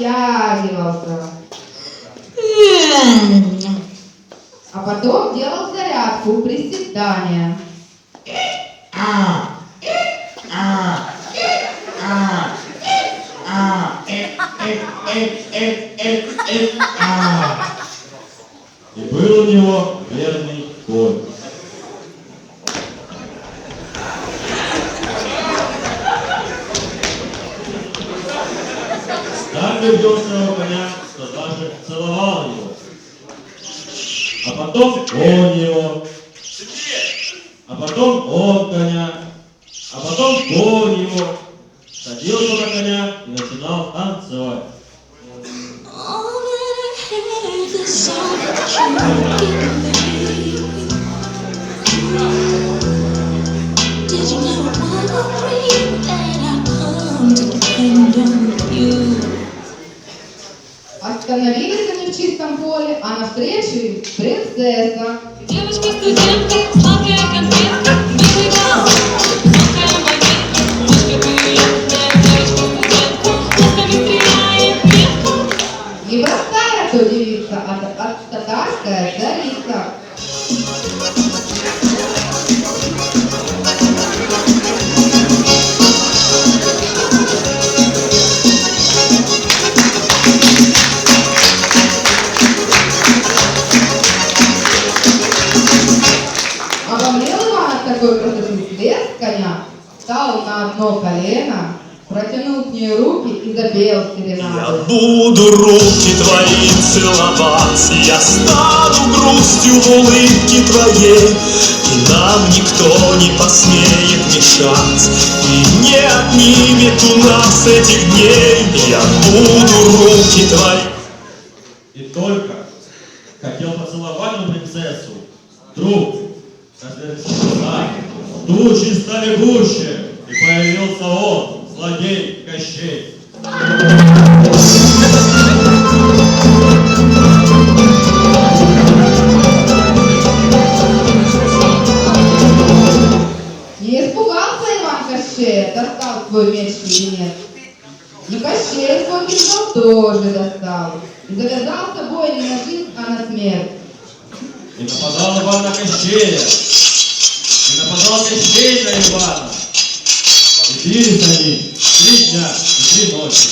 подтягивался. А потом делал зарядку, приседания. И был у него верный конь. Так любил своего коня, что даже целовал его. А потом он его. А потом он коня. А потом конь его. Садился на коня и начинал танцевать. All Остановились они в чистом поле, а навстречу им принцесса. Девочка-студентка, сладкая конфетка, белый стреляет метко. Непростая то девица, а, а татарская царица. Встал на одно колено, протянул к ней руки и запел Я серенаду. буду руки твои целовать, Я стану грустью в улыбке твоей, И нам никто не посмеет мешать, И не отнимет у нас этих дней. Я буду руки твои. И только хотел поцеловать он принцессу, вдруг тучи стали гуще, и появился он, злодей Кощей. Не испугался Иван Кощея, достал свой меч или нет. И Кощей свой кинжал тоже достал. И завязался бой не на жизнь, а на смерть. И нападал Иван на Кощея, и нападал Кощей на Ивана. Они три дня и три ночи.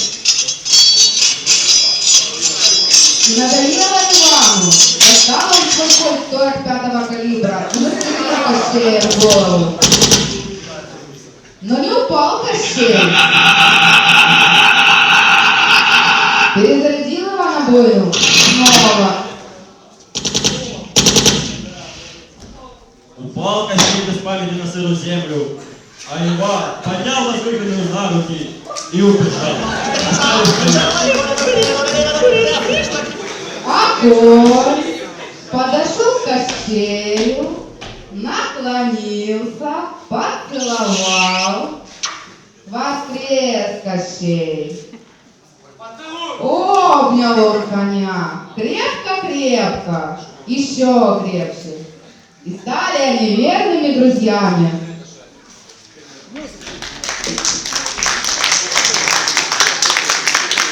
И надоело Ивану. Достал он свой кольт 45-го калибра и настрелил Кощея в голову. Но не упал Кощей. Перезарядил Ивана бою снова. Упал Кощей без памяти на сырую землю, а Иван поднял возлюбленную на руки коня. А конь подошел к Кощею, наклонился, поцеловал. Воскрес Кощей. Обнял он коня крепко-крепко, еще крепче. И стали они верными друзьями.